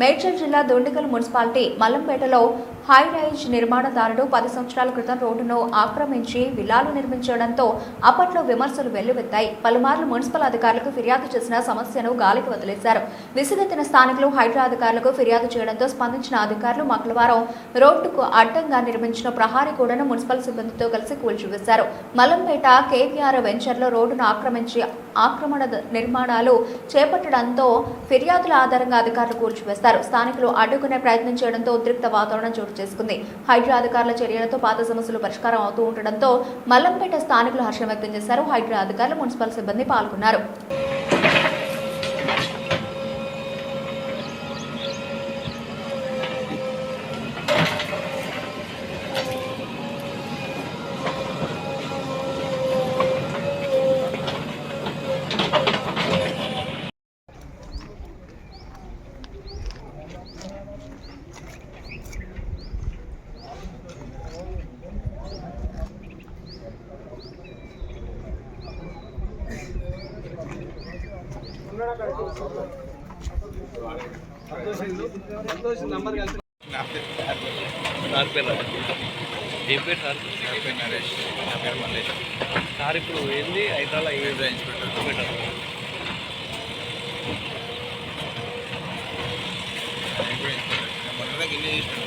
మేడ్చల్ జిల్లా దొండకల్ మున్సిపాలిటీ మల్లంపేటలో high rise నిర్మాణదారుడు పది సంవత్సరాల క్రితం రోడ్డును ఆక్రమించి విల్లాలు నిర్మించడంతో అప్పట్లో విమర్శలు వెల్లువెత్తాయి. పలుమార్లు మున్సిపల్ అధికారులకు ఫిర్యాదు చేసిన సమస్యను గాలికి వదిలేశారు. విసుగెత్తిన స్థానికులు హైడ్రా అధికారులకు ఫిర్యాదు చేయడంతో స్పందించిన అధికారులు మంగళవారం రోడ్డుకు అడ్డంగా నిర్మించిన ప్రహారీ కూడను మున్సిపల్ సిబ్బందితో కలిసి కూల్చివేశారు. మలంపేట కేవీఆర్ వెంచర్లో రోడ్డును ఆక్రమించి ఆక్రమణ నిర్మాణాలు చేపట్టడంతో ఫిర్యాదుల ఆధారంగా అధికారులు కూల్చివేస్తారు స్థానికులు అడ్డుకునే ప్రయత్నం చేయడంతో ఉద్రిక్త వాతావరణం చోటు చేసుకుంది. హైడ్రా అధికారుల చర్యలతో పాత సమస్యలు పరిష్కారం అవుతూ ఉండడంతో మల్లంపేట స్థానికులు హర్షం వ్యక్తం చేశారు. హైడ్రా అధికారులు మున్సిపల్ సిబ్బంది పాల్గొన్నారు. ఏం పేరు సార్ నా పేరు నరేష్ నా పేరు మల్లేష్ సార్ ఇప్పుడు ఏంది హైదరాబాద్ హైడ్రా ఇన్స్పెక్టర్ పెట్టారు నేను కూడా చేసినాను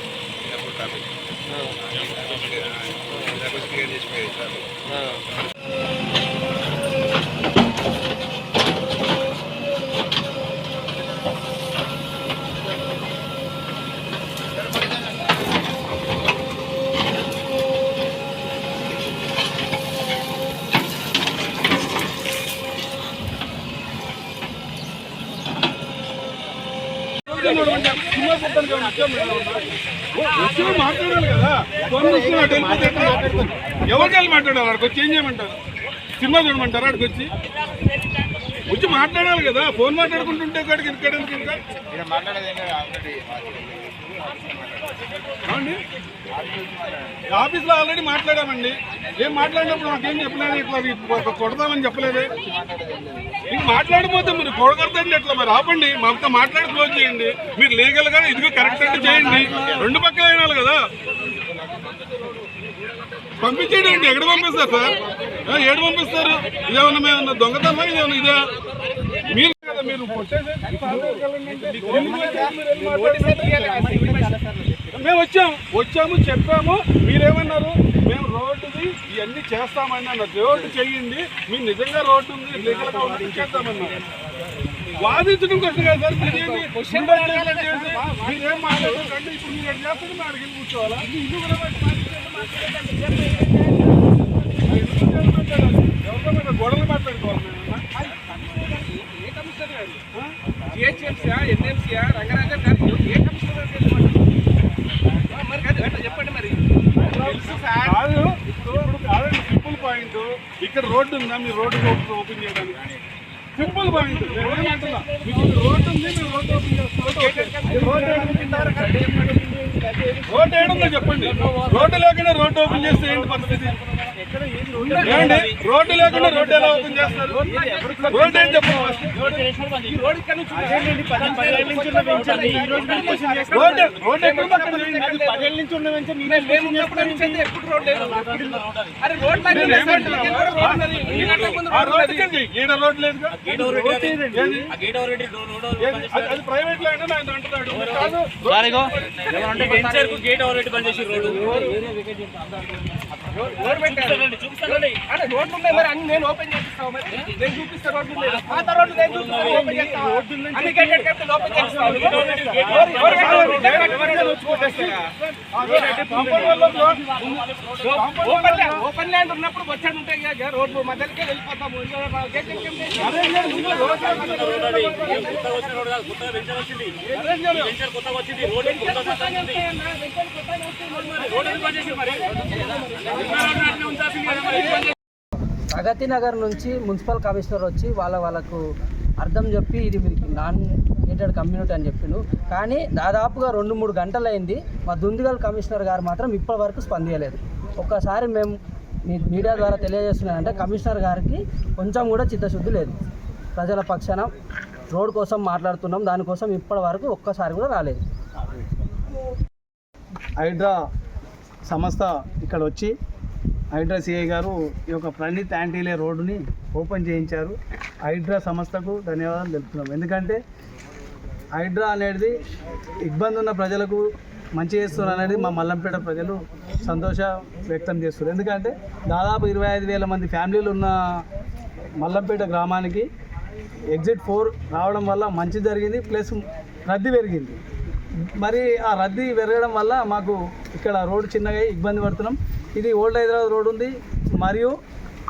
చిన్నప్పుడు క్లియర్ చేసిపోయేది సార్ వచ్చి మాట్లాడాలి కదా. ఫోన్ మాట్లాడాలి? అక్కడికి వచ్చి ఏం చేయమంటారు? సినిమా చూడమంటారా అక్కడికి వచ్చి? వచ్చి మాట్లాడాలి కదా. ఫోన్ మాట్లాడుకుంటుంటే ఇక్కడికి ఇక్కడ ఆఫీస్లో ఆల్రెడీ మాట్లాడామండి. ఏం మాట్లాడినప్పుడు మాకేం చెప్పలేదు? ఇట్లా ఇది కొడతామని చెప్పలేదే? ఇంక మాట్లాడిపోతే మీరు కొడగడతండి ఎట్లా? మరి ఆపండి. మాతో మాట్లాడి క్లోజ్ చేయండి. మీరు లీగల్గా ఇదిగో కరెక్ట్ అంటే చేయండి. రెండు పక్కల అయినాలి కదా. పంపించేయండి. ఎక్కడ పంపిస్తారు సార్? ఏడు పంపిస్తారు? ఇదేమన్నా మేము దొంగతనమా? ఇదేమన్నా ఇదే? మీరు మీరు. మేము వచ్చాము వచ్చాము చెప్పాము మీరేమన్నారు మేము రోడ్డుది ఇవన్నీ చేస్తామని అన్నారు రోడ్డు చేయండి మీరు నిజంగా రోడ్డు ఉంది లీగల్గా ఉంది చేద్దామన్నారు వాదించడం కోసం కదా సార్ మీరేమి మీరేం మాట్లాడకండి ఇప్పుడు మీరు ఎట్లా చేస్తే మేము అడిగి కూర్చోవాలా ఇది కూడా ఎవరితో గొడవలు మాట్లాడుకోవాలి జిహెచ్ఎంసీయా ఎన్ఎంసీయా రంగరాజన్ గారు ఏ కమిషనర్ మరి కాదు అట్లా చెప్పండి మరి. కాదు ఇప్పుడు కాదండి సింపుల్ పాయింట్ ఇక్కడ రోడ్డు ఉందా? మీరు రోడ్డు ఓపెన్ ఓపెన్ చేయడానికి సింపుల్ పాయింట్ నేనేమంటున్నా మీకు రోడ్డు ఉంది మీరు రోడ్డు ఓపెన్ చేస్తారు రోడ్డు ఏడుందో చెప్పండి. రోడ్డు లేకుండా రోడ్డు ఓపెన్ చేస్తే ఏంటి ఏమండి రోడ్డు లేకుండా రోడ్డు ఎలా ఓపెన్ చేస్తారు? రోడ్డు ఏం ఈడ ఏది? ఏది? అది- ప్రైవేట్ ల్యాండ్ ఆయన అంటున్నాడు. గేట్ ఆల్రెడీ బంద్ చేసి రోడ్డు. రోడ్లు ఉన్నాయి మరి అన్ని నేను ఓపెన్ చేపిస్తావు మరి నేను చూపిస్తా రోడ్లు ఉన్నాయి పాత రోడ్లు నేను చూపిస్తాను ఓపెన్ చేస్తాను అన్ని గేటెడ్ క్యాపిటల్ ఓపెన్ చేస్తాను ఓపెన్ ల్యాండ్ ఓపెన్ ల్యాండ్ ఉన్నప్పుడు వచ్చాడు ఉంటాయి కదా రోడ్లు మధ్యలోకే వెళ్ళిపోతాము గేటెడ్ ప్రగతి నగర్ నుంచి మున్సిపల్ కమిషనర్ వచ్చి వాళ్ళ వాళ్ళకు అర్థం చెప్పి ఇది మీకు నాన్ గేటెడ్ కమ్యూనిటీ అని చెప్పిండు. కానీ దాదాపుగా రెండు మూడు గంటలైంది మా దుందిగల్ కమిషనర్ గారు మాత్రం ఇప్పటి వరకు స్పందించలేదు ఒక్కసారి మేము మీ మీడియా ద్వారా తెలియజేస్తున్నానంటే కమిషనర్ గారికి కొంచెం కూడా చిత్తశుద్ధి లేదు. ప్రజల పక్షాన రోడ్ కోసం మాట్లాడుతున్నాం దానికోసం ఇప్పటి వరకు ఒక్కసారి కూడా రాలేదు. హైడ్రా సంస్థ ఇక్కడ వచ్చి హైడ్రా సిఐ గారు ఈ యొక్క ప్రణీత్ యాంటీలే రోడ్డుని ఓపెన్ చేయించారు. హైడ్రా సంస్థకు ధన్యవాదాలు తెలుపుతున్నాం. ఎందుకంటే హైడ్రా అనేది ఇబ్బంది ఉన్న ప్రజలకు మంచి చేస్తున్నారు అనేది మా మల్లంపేట ప్రజలు సంతోష వ్యక్తం చేస్తున్నారు. ఎందుకంటే దాదాపు ఇరవై ఐదు వేల మంది ఫ్యామిలీలు ఉన్న మల్లంపేట గ్రామానికి ఎగ్జిట్ ఫోర్ రావడం వల్ల మంచి జరిగింది ప్లస్ రద్దీ పెరిగింది. మరి ఆ రద్దీ పెరగడం వల్ల మాకు ఇక్కడ రోడ్డు చిన్నగా ఇబ్బంది పడుతున్నాం. ఇది ఓల్డ్ హైదరాబాద్ రోడ్ ఉంది. మరియు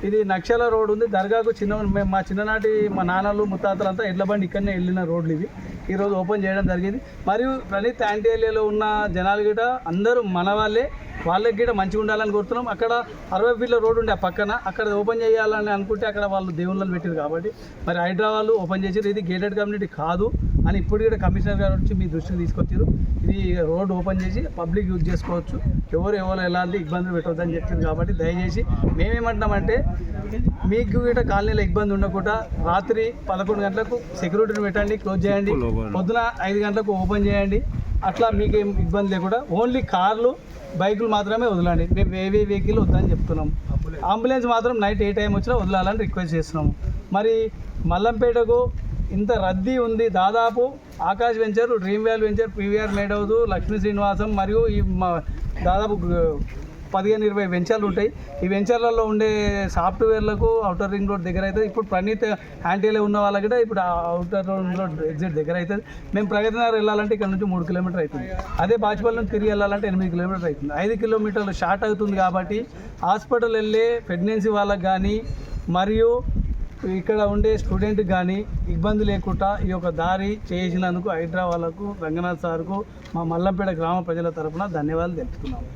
ఇది నక్షల రోడ్ ఉంది. దర్గాకు చిన్న మేము మా చిన్ననాటి మా నాన్నలు ముత్తాతలు అంతా ఎడ్ల బండి ఇక్కడనే వెళ్ళిన రోడ్లు ఇవి. ఈరోజు ఓపెన్ చేయడం జరిగింది. మరియు ప్రణీత్ యాంటీఏరియాలో ఉన్న జనాలు గిట అందరూ మన వాళ్ళే. వాళ్ళకి గిట మంచిగా ఉండాలని కోరుతున్నాం. అక్కడ అరవై ఫీట్ల రోడ్డు ఉండే ఆ పక్కన. అక్కడ ఓపెన్ చేయాలని అనుకుంటే అక్కడ వాళ్ళు దేవుళ్ళని పెట్టారు కాబట్టి. మరి హైదరాబాద్ ఓపెన్ చేసారు ఇది గేటెడ్ కమ్యూనిటీ కాదు. అని ఇప్పుడు కూడా కమిషనర్ గారు వచ్చి మీ దృష్టికి తీసుకొచ్చారు. ఇది రోడ్ ఓపెన్ చేసి పబ్లిక్ యూజ్ చేసుకోవచ్చు. ఎవరు ఎవరు ఎలాంటి ఇబ్బందులు పెట్టవద్దని చెప్పింది కాబట్టి దయచేసి మేమేమంటున్నామంటే మీకు గిట కాలనీలో ఇబ్బంది ఉండకుండా రాత్రి పదకొండు గంటలకు సెక్యూరిటీని పెట్టండి క్లోజ్ చేయండి. పొద్దున ఐదు గంటలకు ఓపెన్ చేయండి. అట్లా మీకు ఏం ఇబ్బంది లేకుండా ఓన్లీ కార్లు బైకులు మాత్రమే వదలండి. మేము వేవే వెహికల్ వద్దని చెప్తున్నాం. అంబులెన్స్ మాత్రం నైట్ ఏ టైం వచ్చినా వదలాలని రిక్వెస్ట్ చేస్తున్నాము మరి మల్లంపేటకు ఇంత రద్దీ ఉంది దాదాపు Akash venture dream valley venture PVR made Lakshmi Srinivasam మరియు ఈ మా- దాదాపు పదిహేను ఇరవై వెంచర్లు ఉంటాయి. ఈ వెంచర్లలో ఉండే సాఫ్ట్వేర్లకు అవుటర్ రింగ్ రోడ్ దగ్గర అవుతుంది. ఇప్పుడు ప్రణీత్ హ్యాంటీలో ఉన్న వాళ్ళకి కూడా ఇప్పుడు అవుటర్ రింగ్ రోడ్ ఎగ్జిట్ దగ్గర అవుతుంది. మేము ప్రగతి నగర్ వెళ్ళాలంటే ఇక్కడ నుంచి మూడు కిలోమీటర్ అవుతుంది. అదే బాజ్పల్లి నుంచి తిరిగి వెళ్ళాలంటే ఎనిమిది కిలోమీటర్ అవుతుంది. ఐదు కిలోమీటర్లు షార్ట్ అవుతుంది కాబట్టి హాస్పిటల్ వెళ్ళే ప్రెగ్నెన్సీ వాళ్ళకి కానీ మరియు ఇక్కడ ఉండే స్టూడెంట్ కానీ ఇబ్బంది లేకుండా ఈ యొక్క దారి చేసినందుకు హైదరాబాద్కు రంగనాథ్ సార్కు మా మల్లంపేట గ్రామ ప్రజల తరఫున ధన్యవాదాలు తెలుపుతున్నాము.